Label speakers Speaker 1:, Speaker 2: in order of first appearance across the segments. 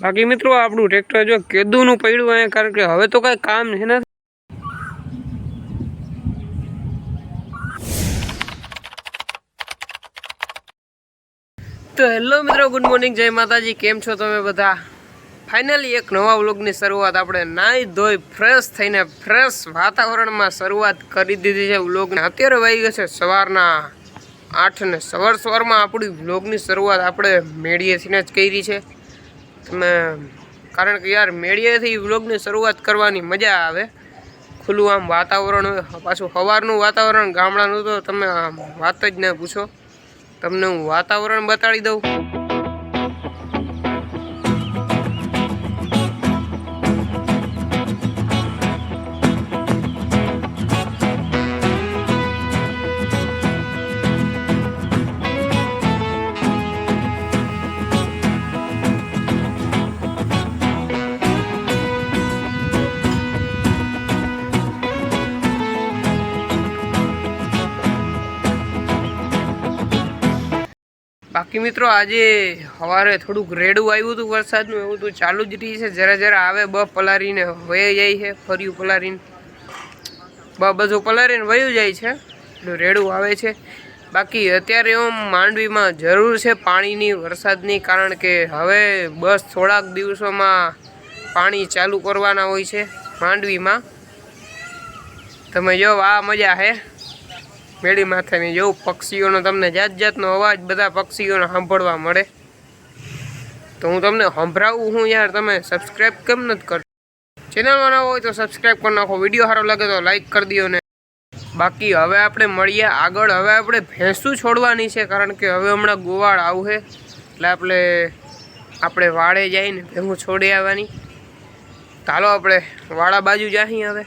Speaker 1: બાકી મિત્રો, આપણું ટ્રેક્ટર જો કેદુનું પડ્યું અહીંયા કારણ કે હવે તો કાંઈ કામ છે ને તો હેલો મિત્રો, ગુડ મોર્નિંગ, જય માતાજી. કેમ છો તમે બધા? ફાઇનલી એક નવા વ્લોગની શરૂઆત આપણે નાહી ધોઈ ફ્રેશ થઈને ફ્રેશ વાતાવરણમાં શરૂઆત કરી દીધી છે વ્લોગને. અત્યારે વાગી ગયો છે સવારના આઠ ને સવાર. સવારમાં આપણી વ્લોગની શરૂઆત આપણે મેળીએ મેળીએથીને જ કરી છે. કારણ કે યાર મેળીએથી વ્લોગની શરૂઆત કરવાની મજા આવે. ખુલ્લું આમ વાતાવરણ, પાછું સવારનું વાતાવરણ, ગામડાનું તો તમે આમ વાત જ ના પૂછો. તમને હું વાતાવરણ બતાડી દઉં. બાકી મિત્રો આજે સવારે થોડુંક રેડું આવ્યું હતું વરસાદનું, એવું તો ચાલુ જ રહી છે. જરા જરા આવે બ પલારીને વહી જાય છે, ફર્યું પલારીને. બ બધું પલારીને વયું જાય છે, એટલું રેડું આવે છે. બાકી અત્યારે એમ માંડવીમાં જરૂર છે પાણીની, વરસાદની, કારણ કે હવે બસ થોડાક દિવસોમાં પાણી ચાલુ કરવાના હોય છે માંડવીમાં. તમે જો આ મજા હે. મેળી માથાની જેવું પક્ષીઓનો તમને જાત જાતનો અવાજ બધા પક્ષીઓને સાંભળવા મળે. તો હું તમને સંભળાવું હું યાર, તમે સબસ્ક્રાઈબ કેમ નથી કરતા ચેનલમાં ના હોય તો સબસ્ક્રાઈબ કરી નાખો વીડિયો સારો લાગે તો લાઈક કરી દો ને. બાકી હવે આપણે મળીએ આગળ, હવે આપણે ભેંસું છોડવાની છે, કારણ કે હવે હમણાં ગોવાળ આવશે. એટલે આપણે આપણે વાળે જઈને ભેંસું છોડી આવવાની. ચાલો આપણે વાળા બાજુ જાહી હવે.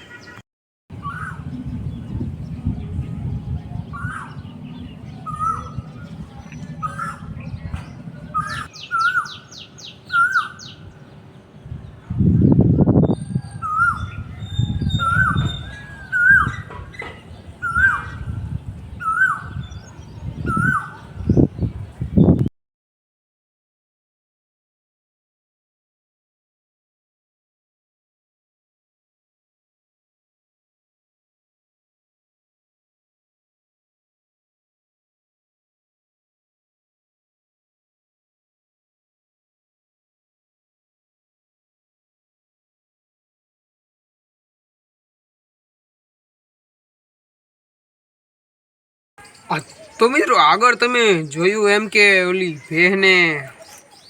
Speaker 1: તો મિત્રો આગળ તમે જોયું એમ કે ઓલી ભેહને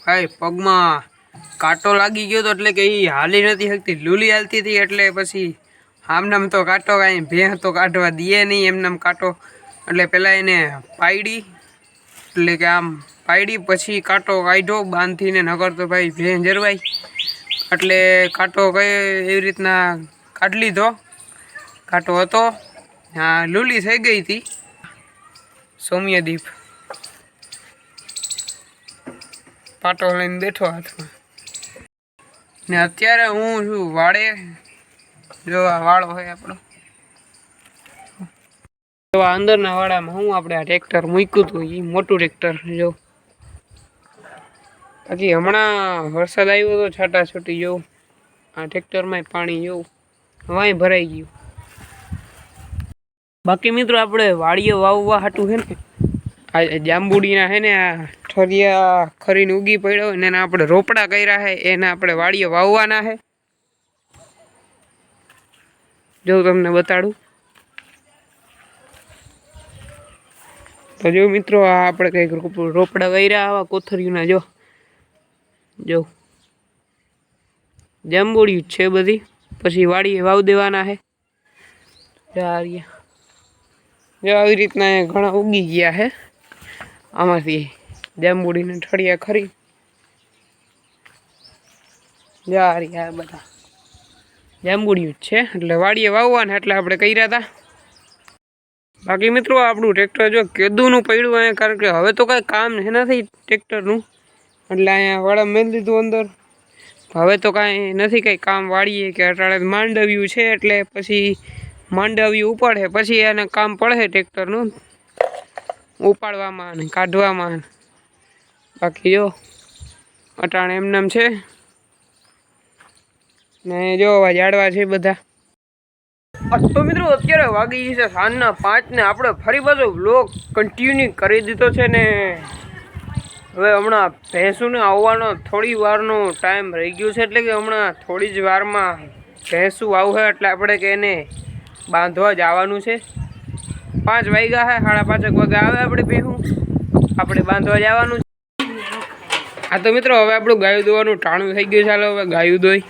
Speaker 1: ભાઈ પગમાં કાંટો લાગી ગયો હતો એટલે કે એ હાલી નથી શકતી. લૂલી હાલતી હતી એટલે પછી આમનામ તો કાંટો કાંઈ ભેહ તો કાઢવા દે નહીં એમનામ કાંટો. એટલે પહેલાં એને પાયડી, એટલે કે આમ પાયડી પછી કાંટો કાઢ્યો બાંધીને નગર તો ભાઈ ભેહ જરવાય એટલે કાંટો કઈ એવી રીતના કાઢી લીધો. કાંટો હતો. હા, લૂલી થઈ ગઈ હતી. સૌમ્યદીપ. પાટો લઈને બેઠો હાથમાં. ને અત્યારે હું છું વાડે. જો આ વાળો હોય આપણો. જો આ અંદરના વાડામાં હું આપણે આ ટ્રેક્ટર મૂક્યું હતું એ મોટું ટ્રેક્ટર, જો. બાકી હમણાં વરસાદ આવ્યો તો છાટા છૂટી જવું આ ટ્રેક્ટરમાં પાણી જવું હવાય ભરાઈ ગયું. બાકી મિત્રો આપણે વાડીએ વાવવા હાટું છે ને, આ જાંબુડીના છે ને, આ ઠરિયા ખરીને ઉગી પડ્યો હોય એના આપણે રોપડા કર્યા છે, એના આપણે વાડીએ વાવવાના છે. જો તમને બતાડું. તો જો મિત્રો, આ આપણે કંઈક રોપડા કર્યા આવા કોથરીઓના જો. જો. જાંબુડી છે બધી, પછી વાડીએ વાવ દેવાના છે. જો આવી રીતના ઘણા ઉગી ગયા છે આમાંથી જાંબુડીને ઠળિયા ખરી. જા આ બધા. જાંબુડિયું જ છે, એટલે વાડીએ વાવવાના એટલે આપણે કર્યા હતા બાકી મિત્રો આપણું ટ્રેક્ટર જો કેદુનું પડ્યું અહીંયા, કારણ કે હવે તો કાંઈ કામ નથી ટ્રેક્ટરનું. એટલે અહીંયા વાળા મેળ દીધું અંદર. હવે તો કાંઈ નથી કંઈ કામ વાળીએ કે અટાળે માંડવ્યું છે, એટલે પછી માંડવ્યું ઉપાડે, પછી એને કામ પડે ટ્રેક્ટરનું. ઉપાડવામાં અને કાઢવામાં બાકી જો, અટાણે એમનેમ છે. ને જો જાડવા છે બધા. તો મિત્રો, અત્યારે વાગી છે સાંજના પાંચ ને આપણે ફરી પાછો વ્લોગ કન્ટિન્યુ કરી દીધો છે ને. હવે હમણાં ભેંસુને આવવાનો થોડી વારનો ટાઈમ રહી ગયો છે, એટલે કે હમણાં થોડી જ વારમાં ભેંસું આવશે, એટલે આપણે કે એને બાંધવા જવાનું છે. પાંચ વાગ્યા હે, સાડા પાંચેક વાગે આવે આપણે ભેહું. આપણે બાંધવા જવાનું છે. હા તો મિત્રો, હવે આપણું ગાયું દોવાનું ટાણું થઈ ગયું ચાલો હવે ગાયું દોઈ.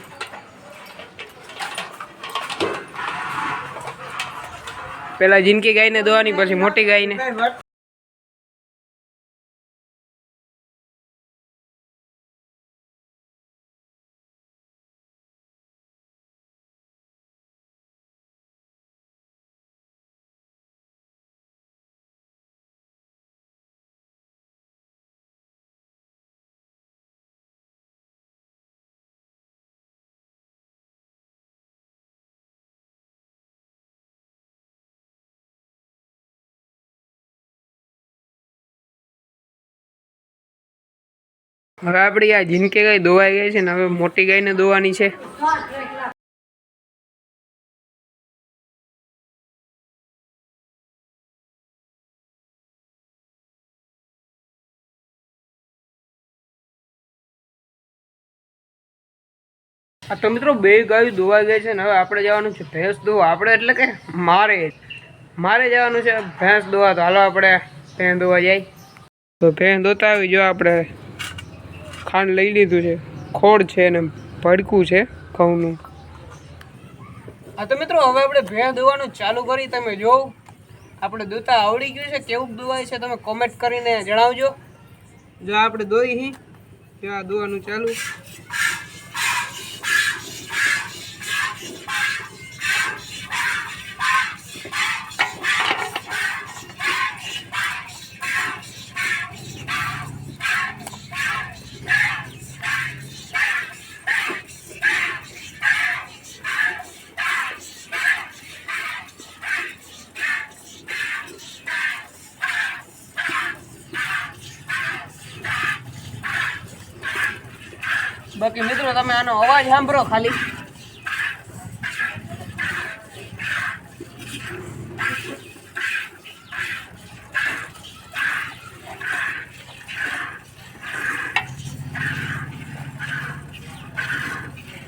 Speaker 1: પેલા જિંદગી ગાયને દોવાની, પછી મોટી ગાયને. હવે આપણી આ જિંદગી ગાય દોવાઈ ગઈ છે ને હવે મોટી ગાયને દોવાની છે. આ તો મિત્રો બે ગાયો દોવાઈ ગઈ છે ને હવે આપણે જવાનું છે ભેંસ દોવા. આપણે એટલે કે મારે મારે જવાનું છે ભેંસ દોવા. તો હાલો આપણે ભેંસ દોવા જાય તો ભેંસ દોતા આવી જો આપણે. ખાંડ લઈ લીધું છે. ખોળ છે ને ભડકું છે ઘઉંનું. હા તો મિત્રો હવે આપણે ભેળ દોવાનું ચાલુ કરી. તમે જોવ. આપણે દોતા આવડી ગયું છે. કેવું દોવાય છે તમે કોમેન્ટ કરીને જણાવજો. જો આપણે દોઈ હી જો આ દોવાનું ચાલુ. બાકી મિત્રો તમે આનો અવાજ સાંભળો ખાલી.